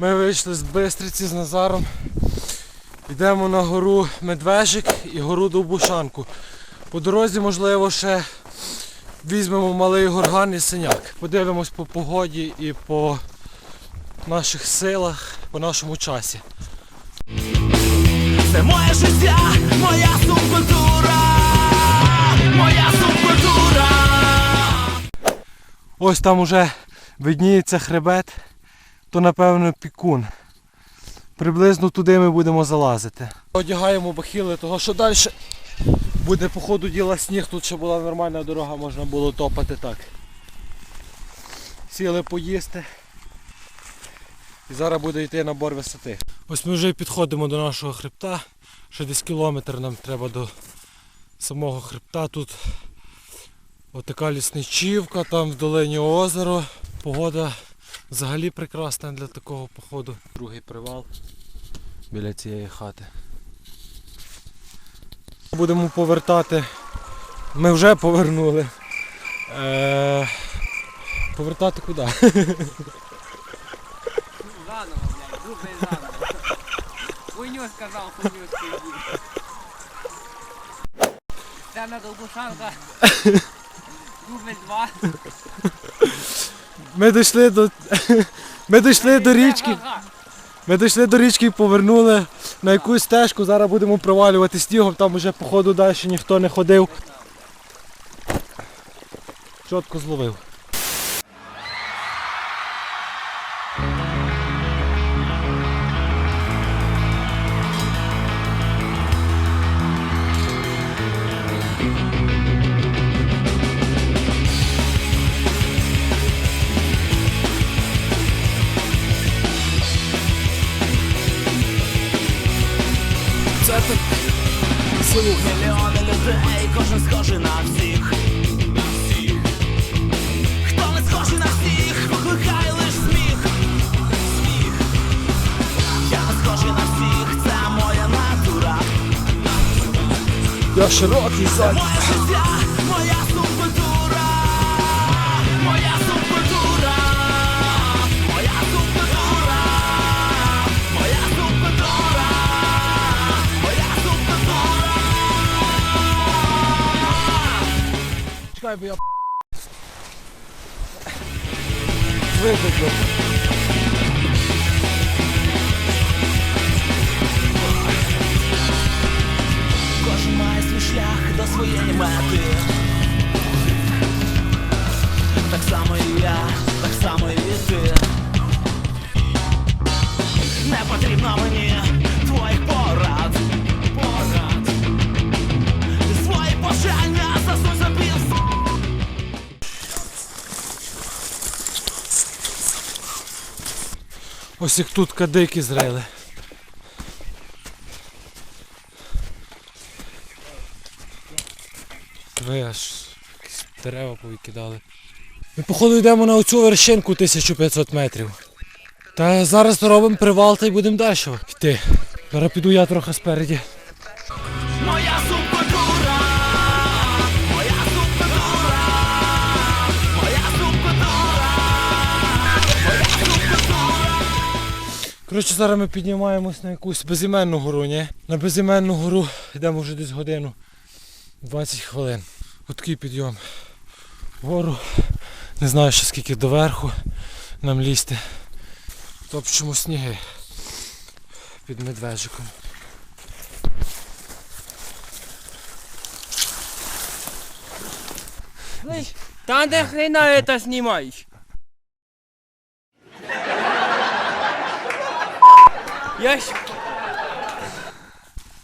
Ми вийшли з Бистриці з Назаром. Йдемо на гору Медвежик і гору Довбушанку. По дорозі, можливо, ще візьмемо малий горган і синяк. Подивимось по погоді і по наших силах, по нашому часі. Це моє життя, моя субкультура, моя субкультура. Ось там уже видніється хребет, то напевно пікун. Приблизно туди ми будемо залазити. Одягаємо бахіли, того що далі буде по ходу діла сніг, тут ще була нормальна дорога, можна було топати так. Сіли поїсти. І зараз буде йти набор висоти. Ось ми вже підходимо до нашого хребта. Ще десь кілометр нам треба до самого хребта. Тут Отака лісничівка, там в долині озеро. Погода взагалі прекрасна для такого походу. Другий привал біля цієї хати. Будемо повертати. Ми вже повернули. Е... Повертати куди? Заново, блядь, дубль заново. Хуйню сказав, хуйню сказав. Це на Довбушанка. Дубль два. Ми дійшли до. Ми дійшли до річки. Ми дійшли до річки і повернули на якусь стежку. Зараз будемо провалювати снігом, там вже походу далі ніхто не ходив. Чітко зловив. Слух мільйони людей, кожен схожий на всіх. Хто не схожий на всіх, викликає лиш сміх. Я не схожий на всіх, це моя натура. Я широкий зад. Моє життя, моя субкультура. Чекай, бо я Викликав. Кожен має свій шлях до своєї мети. Так само і я, так само і ти. Не потрібно мені Ось як тут кадики зрели. Ви аж дерева повикидали. Ми походу йдемо на оцю вершинку 1500 метрів. Та зараз робимо привал та й будемо далі йти. Зараз піду я трохи спереді. Коротше, зараз ми піднімаємось на якусь безіменну гору, ні? На безіменну гору йдемо вже десь годину. 20 хвилин. Отакий підйом. Вгору. Не знаю ще скільки доверху нам лізти. Топчемо сніги під медвежиком. Там де хрена это снимаешь? Я ж...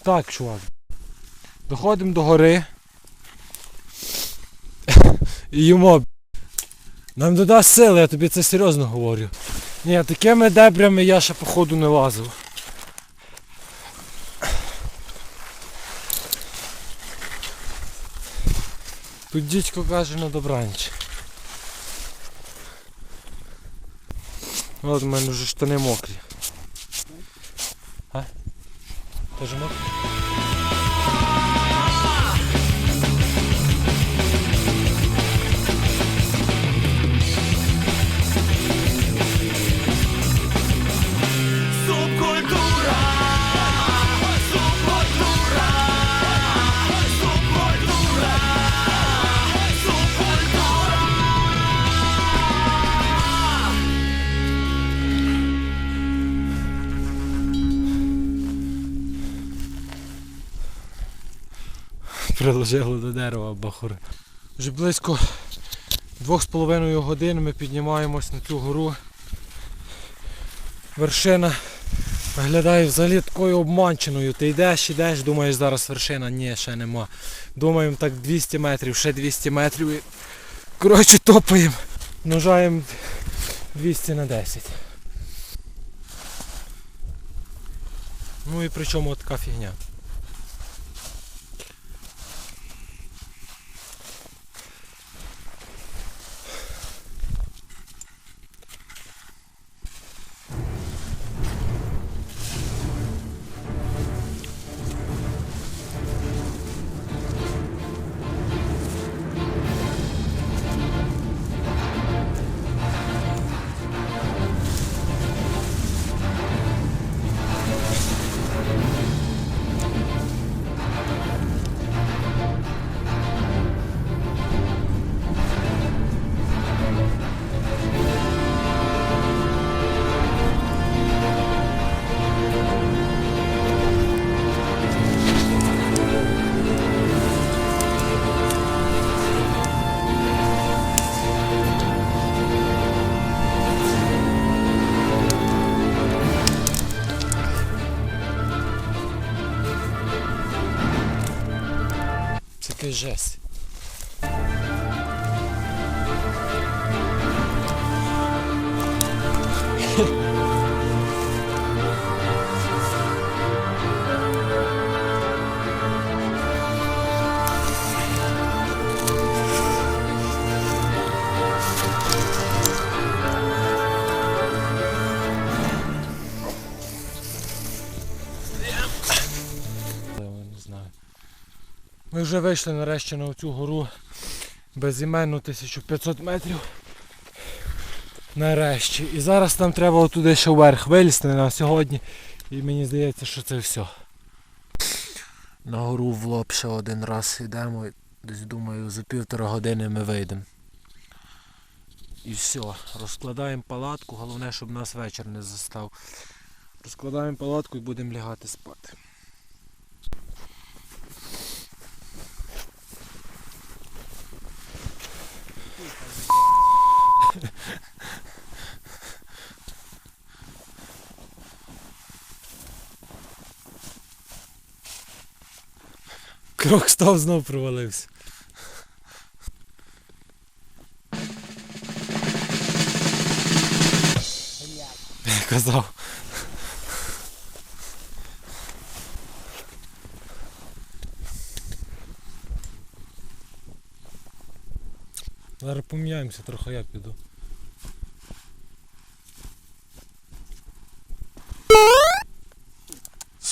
Так, чувак. Доходимо до гори. І йому. Нам додасть сили, я тобі це серйозно говорю. Ні, такими дебрями я ще походу не лазив. Тут дідько каже на добраніч. От у мене вже штани мокрі. Теж мокрі? Приложило до дерева бахури. Вже близько двох з половиною годин ми піднімаємось на цю гору. Вершина виглядає взагалі такою обманченою. Ти йдеш, йдеш, думаєш зараз вершина, ні, ще нема. Думаємо так 200 метрів, ще 200 метрів і коротше топаємо. Множаємо 200 на 10. Ну і при чому така фігня. Якийсь жесть. Ми вже вийшли нарешті на цю гору безіменну 1500 метрів. Нарешті. І зараз нам треба отуди ще вверх вилізти на сьогодні. І мені здається, що це все. На гору в лоб ще один раз йдемо. Десь думаю, за півтора години ми вийдемо. І все. Розкладаємо палатку, головне, щоб нас вечір не застав. Розкладаємо палатку і будемо лягати спати. Крок став знов провалився. Казав. Зараз поміняємося трохи, я піду.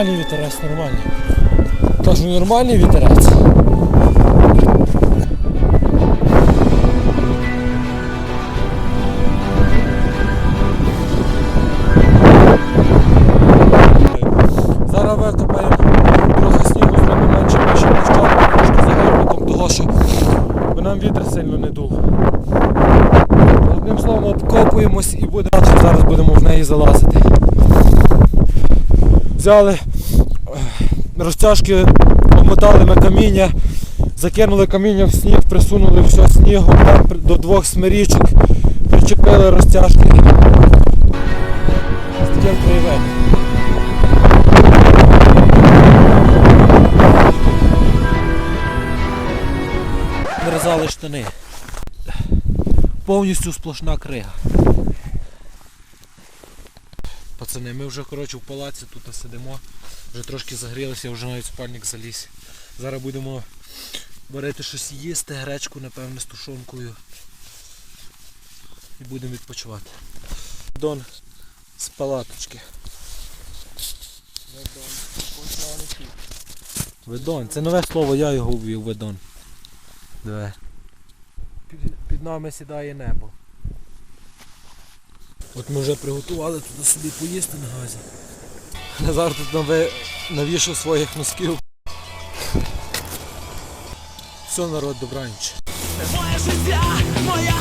Нормальний вітерець, нормальний. Кажу, нормальний вітерець. Зараз викопаємо трохи снігу, зробимо менше менше площадку, трошки загальником того, що нам вітер сильно не дув. Одним словом, обкопуємось і буде зараз будемо в неї залазити. Взяли розтяжки, обмотали на каміння, закинули каміння в сніг, присунули все снігом, там до двох смирічок, причепили розтяжки. Таким краєвидом. Нарізали штани. Повністю сплошна крига. Пацани, ми вже коротше в палаці тут сидимо. Вже трошки загрілися, вже навіть спальник заліз. Зараз будемо варити щось їсти, гречку, напевно, з тушонкою. і будемо відпочивати. Дон з палаточки. Ведон. Це нове слово, я його ввів. Диви. Під, під нами сідає небо. От ми вже приготували туди собі поїсти на газі. Назар тут нове навішав своїх носків. Все, народ, добраніч. Моє життя, моя моя